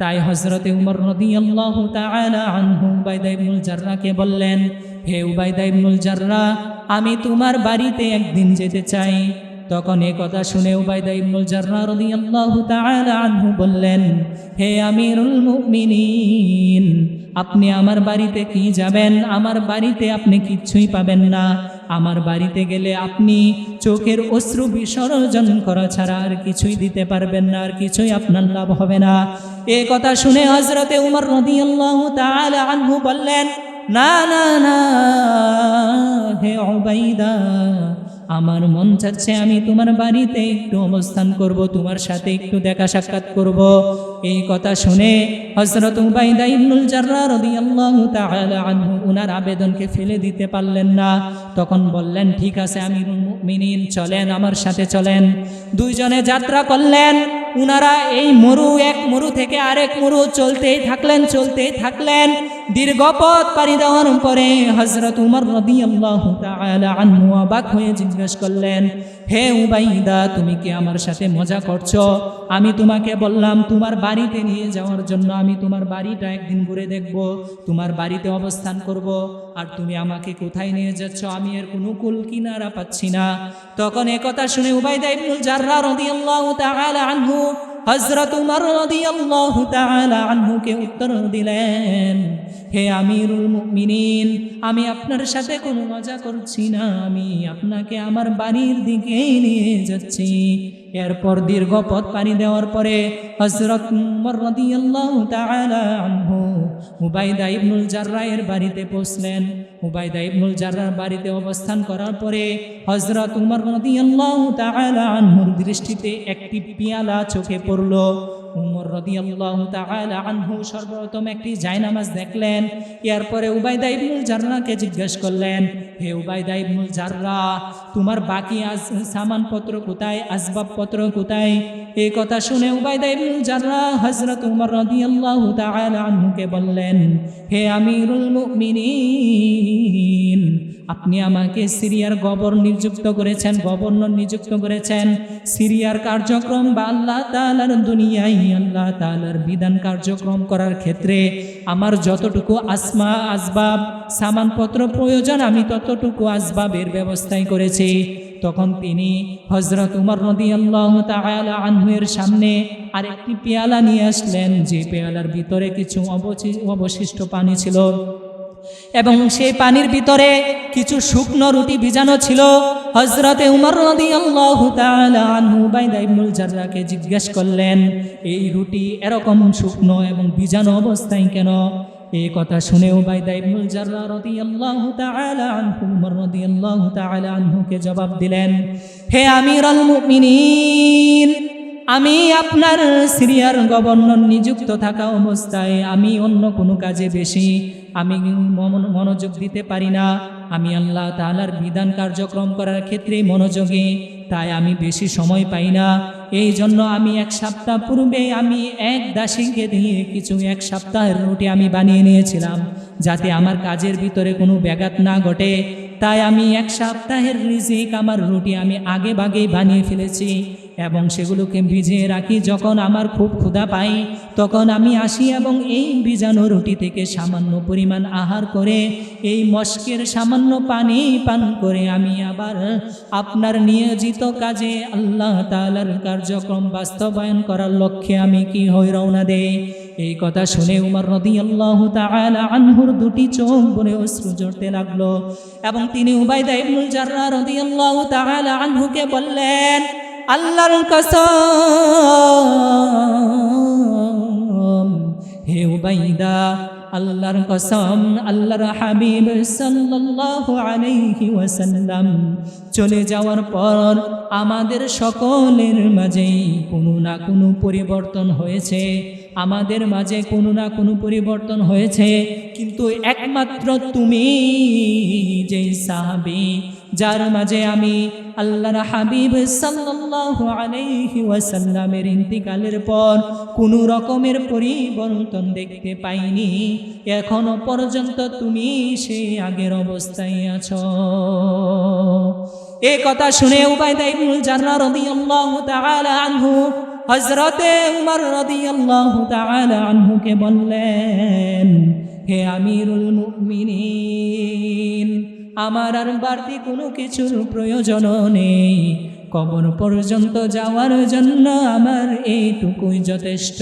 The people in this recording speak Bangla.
তাই হজরতে উমর নদী আল্লাহ ইবনুল জার্রাকে বললেন, হে উবাইদা ইবনুল জার্রা, আমি তোমার বাড়িতে একদিন যেতে চাই। তখন এ কথা শুনে উবাইদা ইবনুল জার্রা রদি আল্লাহ আনহু বললেন, হে আমিরুল মুমিনিন, আপনি আমার বাড়িতে কি যাবেন? আমার বাড়িতে আপনি কিচ্ছুই পাবেন না। আমার বাড়িতে গেলে আপনি চোখের অশ্রু বিসর্জন করা ছাড়া আর কিছুই দিতে পারবেন না, আর কিছুই আপনার লাভ হবে না। এ কথা শুনে হজরতে উমর নদী আল্লাহ আনহু বললেন, না না না, হে অবাইদা আমার মন চাচ্ছে আমি তোমার বাড়িতে একটু অবস্থান করব, তোমার সাথে একটু দেখা সাক্ষাৎ করব। এই কথা শুনে হজরত উবাইদা উনার আবেদনকে ফেলে দিতে পারলেন না। তখন বললেন, ঠিক আছে আমি মুমিনিন, চলেন, আমার সাথে চলেন। দুইজনে যাত্রা করলেন। উনারা এই মরু, এক মরু থেকে আরেক মরু, চলতেই থাকলেন চলতেই থাকলেন। দীর্ঘ পথ পাড়ি দেওয়ার পরে হজরত উমর আনহু অবাক হয়ে জিজ্ঞেস করলেন, হে উবাইদা, তুমি কি আমার সাথে মজা করছ? আমি তোমাকে বললাম, তোমার বাড়িতে নিয়ে যাওয়ার জন্য আমি তোমার বাড়িটা একদিন ঘুরে দেখব, তোমার বাড়িতে অবস্থান করব। আর তুমি আমাকে কোথায় নিয়ে যাচ্ছ? আমি এর কোনো কুল কিনারা পাচ্ছি না। তখন একথা শুনে উবাইদা ইবনুল জাররা রাদিয়াল্লাহু তাআলা আনহু হজরত উমর রাদিয়াল্লাহু তাআলা আনহুকে উত্তর দিলেন, হে আমিরুল মুমিনিন, আমি আপনার সাথে কোনো মজা করছি না, আমি আপনাকে আমার বাড়ির দিকে নিয়ে যাচ্ছি। এরপর দীর্ঘ পথ পানি দেওয়ার পরে হজরত উমর রাদিয়াল্লাহু তাআলা আনহু উবাইদা ইবনুল জার্রায়ের বাড়িতে পৌঁছলেন। উবাইদা ইবনুল জার্রার বাড়িতে অবস্থান করার পরে হজরত উমর আনহুর দৃষ্টিতে একটি পিয়ালা চোখে পড়ল। উমর রদিয়াল্লাহ তাআলা আনহু সর্বপ্রথম একটি জায়নামাজ দেখলেন। এরপরে উবাইদা ইবনুল জার্রাকে জিজ্ঞেস করলেন হে উবাইদা ইবনুল জাররা, তোমার বাকি আজ সামানপত্র কোথায়, আসবাবপত্র কোথায়? এই কথা শুনে উবাইদা ইবনুল জাররা হযরত উমর রাদিয়াল্লাহু তাআলা আনহুকে বললেন, হে আমিরুল মুমিনিন, আপনি আমাকে সিরিয়ার গভর্নর নিযুক্ত করেছেন, গভর্নর নিযুক্ত করেছেন। সিরিয়ার কার্যক্রম বা আল্লাহ তালার দুনিয়ায়, আল্লাহ তালার বিধান কার্যক্রম করার ক্ষেত্রে আমার যতটুকু আসমা, আসবাব, সামানপত্র প্রয়োজন, আমি ততটুকু আসবাবের ব্যবস্থাই করেছি, তখন তিনি হজরত উমর নদী আল্লাহ আনহুয়ের সামনে আরেকটি পেয়ালা নিয়ে আসলেন, যে পেয়ালার ভিতরে কিছু অবশি- অবশিষ্ট পানি ছিল এবং সেই পানির ভিতরে কিছু শুকনো রুটি ভিজানো ছিল। হজরতে উমর নদী আল্লাহ আনহু বাইদা ইবনুল জিজ্ঞেস করলেন, এই রুটি এরকম শুকনো এবং ভিজানো অবস্থায় কেন? এই কথা শুনে উবাইদা ইবনুল জাররা রাদিয়াল্লাহু তাআলা আনহু, উমর রাদিয়াল্লাহু তাআলা আনহুকে জবাব দিলেন, হে আমিরুল মুমিনিন, আমি আপনার সিরিয়ার গভর্নর নিযুক্ত থাকা অবস্থায় আমি অন্য কোনো কাজে বেশি, আমি মন- মনোযোগ দিতে পারি না। আমি আল্লাহ তাআলার বিধান কার্যক্রম করার ক্ষেত্রে মনোযোগী, তাই আমি বেশি সময় পাই না। এই জন্য আমি এক সপ্তাহ পূর্বে আমি এক দাসীকে দিয়ে কিছু এক সপ্তাহের রুটি আমি বানিয়ে নিয়েছিলাম, যাতে আমার কাজের ভিতরে কোনো ব্যাঘাত না ঘটে। তাই আমি এক সপ্তাহের রিজিক আমার রুটি আমি আগে বাগেই বানিয়ে ফেলেছি। এবং সেগুলোকে ভিজিয়ে রাখি। যখন আমার খুব ক্ষুধা পাই, তখন আমি আসি এবং এই ভিজানো রুটি থেকে সামান্য পরিমাণ আহার করে এই মস্কের সামান্য পানি পান করে আমি আবার আপনার নিয়োজিত কাজে আল্লাহ তালার কার্যক্রম বাস্তবায়ন করার লক্ষ্যে আমি কি হই রওনা দেই? এই কথা শুনে উমর নদী আল্লাহ আনহুর দুটি চোখ বলে অশ্রু জড়তে লাগল এবং তিনি উবাইদা ইবনুল জাররা রাদিয়াল্লাহু তাআলা আনহুকে বললেন আল্লাহর কসম। হে উবাইদা, আল্লাহর কসম, আল্লাহর হাবিব সাল্লাল্লাহু আলাইহি ওয়াসাল্লাম। চলে যাওয়ার পর আমাদের সকলের মাঝেই কোনো না কোনো পরিবর্তন হয়েছে। আমাদের মাঝে কোনো না কোনো পরিবর্তন হয়েছে। কিন্তু একমাত্র তুমি যে সাহাবি, যার মাঝে আমি আল্লাহর হাবিব সাল্লাল্লাহু আলাইহি ওয়াসাল্লামের ইন্তিকালের পর কোনো রকমের পরিবর্তন দেখতে পাইনি। এখনও পর্যন্ত তুমি সেই আগের অবস্থায় আছো। এ কথা শুনে উবাইদা ইবনুল জাররা রাদিয়াল্লাহু তাআলা আনহু হজরতে উমর রদি আল্লাহ আনহুকে বললেন, হে আমিরুল মুমিনিন, আমার আর বাড়তি কোনো কিছুর প্রয়োজন নেই। কবর পর্যন্ত যাওয়ার জন্য আমার এইটুকুই যথেষ্ট।